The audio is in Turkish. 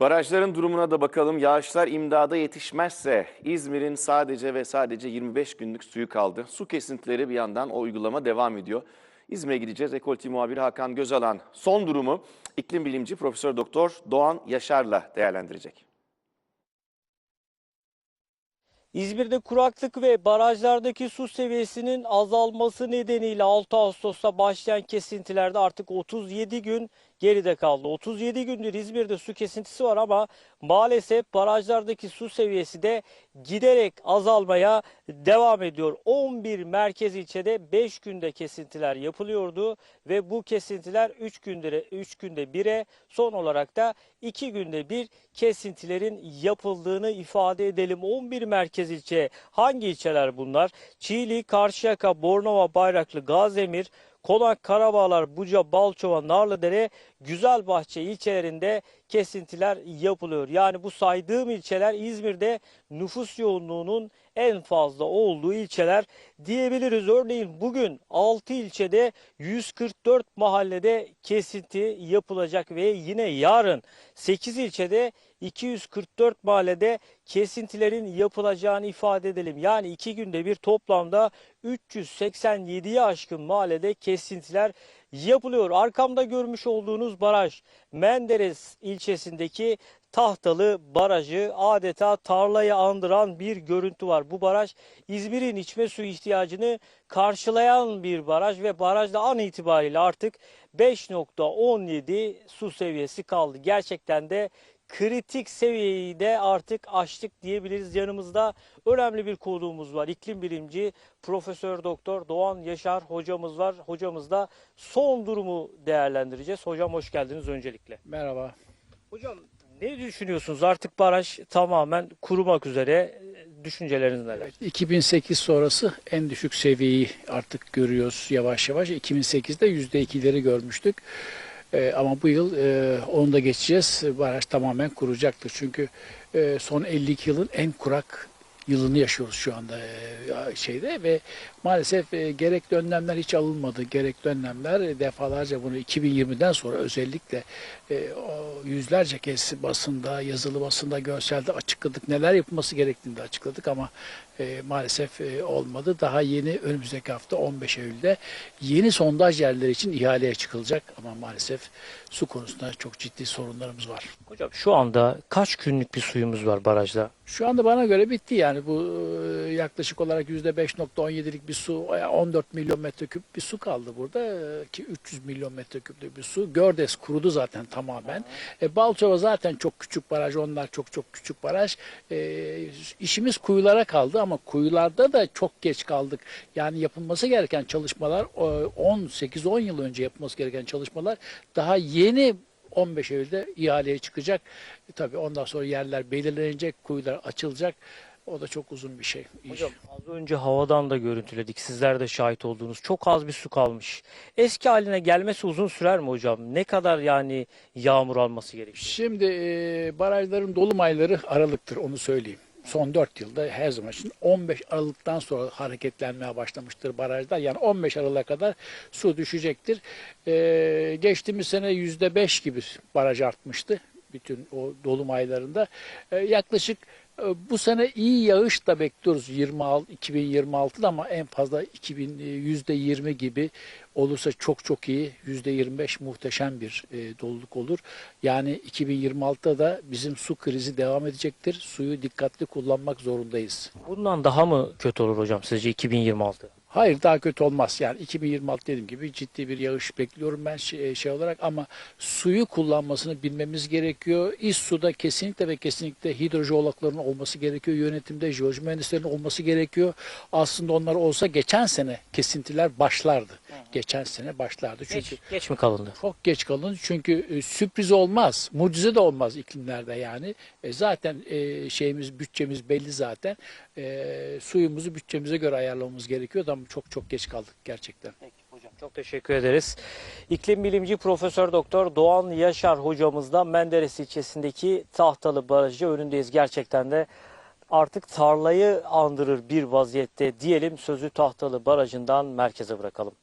Barajların durumuna da bakalım. Yağışlar imdada yetişmezse İzmir'in sadece ve sadece 25 günlük suyu kaldı. Su kesintileri bir yandan o uygulama devam ediyor. İzmir'e gideceğiz. Ekol TV muhabiri Hakan Gözalan son durumu iklim bilimci Profesör Doktor Doğan Yaşar'la değerlendirecek. İzmir'de kuraklık ve barajlardaki su seviyesinin azalması nedeniyle 6 Ağustos'ta başlayan kesintilerde artık 37 gün geride kaldı. 37 gündür İzmir'de su kesintisi var ama maalesef barajlardaki su seviyesi de giderek azalmaya devam ediyor. 11 merkez ilçede 5 günde kesintiler yapılıyordu ve bu kesintiler 3 günde 3 günde 1'e son olarak da 2 günde bir kesintilerin yapıldığını ifade edelim. 11 merkez ilçe hangi ilçeler bunlar? Çiğli, Karşıyaka, Bornova, Bayraklı, Gazemir, Konak, Karabağlar, Buca, Balçova, Narlıdere, Güzelbahçe ilçelerinde kesintiler yapılıyor. Yani bu saydığım ilçeler İzmir'de nüfus yoğunluğunun en fazla olduğu ilçeler diyebiliriz. Örneğin bugün 6 ilçede 144 mahallede kesinti yapılacak ve yine yarın 8 ilçede 244 mahallede kesintilerin yapılacağını ifade edelim. Yani iki günde bir toplamda 387'ye aşkın mahallede kesintiler yapılıyor. Arkamda görmüş olduğunuz baraj Menderes ilçesindeki Tahtalı Barajı adeta tarlayı andıran bir görüntü var. Bu baraj İzmir'in içme su ihtiyacını karşılayan bir baraj ve barajda an itibariyle artık 5.17 su seviyesi kaldı. Gerçekten de kritik seviyeyi de artık aştık diyebiliriz. Yanımızda önemli bir konuğumuz var. İklim bilimci Profesör Doktor Doğan Yaşar hocamız var. Hocamızla son durumu değerlendireceğiz. Hocam hoş geldiniz öncelikle. Merhaba. Hocam ne düşünüyorsunuz? Artık baraj tamamen kurumak üzere. Düşünceleriniz neler? 2008 sonrası en düşük seviyeyi artık görüyoruz yavaş yavaş. 2008'de %2'leri görmüştük. Ee, ama bu yıl e, onu da geçeceğiz. Baraj tamamen kuracaktır. Çünkü e, son 52 yılın en kurak yılını yaşıyoruz şu anda e, şeyde ve maalesef e, gerekli önlemler hiç alınmadı. Gerekli önlemler e, defalarca bunu 2020'den sonra özellikle e, yüzlerce kez basında, yazılı basında, görselde açıkladık. Neler yapılması gerektiğini de açıkladık ama e, maalesef e, olmadı. Daha yeni önümüzdeki hafta 15 Eylül'de yeni sondaj yerleri için ihaleye çıkılacak ama maalesef su konusunda çok ciddi sorunlarımız var. Hocam şu anda kaç günlük bir suyumuz var barajda? Şu anda bana göre bitti yani bu e, yaklaşık olarak %5.17'lik bir su e, 14 milyon metreküp bir su kaldı burada e, ki 300 milyon metreküplük bir su. Gördes kurudu zaten tamamen. E, Balçova zaten çok küçük baraj onlar çok çok küçük baraj. E, işimiz kuyulara kaldı ama kuyularda da çok geç kaldık. Yani yapılması gereken çalışmalar e, 18-10 yıl önce yapılması gereken çalışmalar daha yeni 15 Eylül'de ihaleye çıkacak. E, tabii ondan sonra yerler belirlenecek, kuyular açılacak. O da çok uzun bir şey. Hocam az önce havadan da görüntüledik. Sizler de şahit olduğunuz çok az bir su kalmış. Eski haline gelmesi uzun sürer mi hocam? Ne kadar yani yağmur alması gerekiyor? Şimdi e, barajların dolum ayları Aralık'tır onu söyleyeyim. Son 4 yılda her zaman için 15 Aralık'tan sonra hareketlenmeye başlamıştır barajlar. Yani 15 Aralık'a kadar su düşecektir. E, geçtiğimiz sene %5 gibi baraj artmıştı. Bütün o dolum aylarında. E, yaklaşık bu sene iyi yağış da bekliyoruz 26 2026'da ama en fazla 2000 e, %20 gibi olursa çok çok iyi %25 muhteşem bir e, doluluk olur. Yani 2026'da da bizim su krizi devam edecektir. Suyu dikkatli kullanmak zorundayız. Bundan daha mı kötü olur hocam sizce 2026? Hayır daha kötü olmaz. Yani 2026 dediğim gibi ciddi bir yağış bekliyorum ben şey, şey olarak ama suyu kullanmasını bilmemiz gerekiyor. İç suda kesinlikle ve kesinlikle hidrojeologların olması gerekiyor. Yönetimde jeoloji mühendislerinin olması gerekiyor. Aslında onlar olsa geçen sene kesintiler başlardı. Geçen sene başlardı. Çünkü Geç, geç mi kalındı? çok geç kalın çünkü e, sürpriz olmaz. Mucize de olmaz iklimlerde yani. E, zaten e, şeyimiz bütçemiz belli zaten. E, suyumuzu bütçemize göre ayarlamamız gerekiyordu ama çok çok geç kaldık gerçekten. Peki hocam çok teşekkür ederiz. İklim bilimci Profesör Doktor Doğan Yaşar hocamızla Menderes ilçesindeki Tahtalı Barajı önündeyiz. Gerçekten de artık tarlayı andırır bir vaziyette diyelim sözü Tahtalı Barajı'ndan merkeze bırakalım.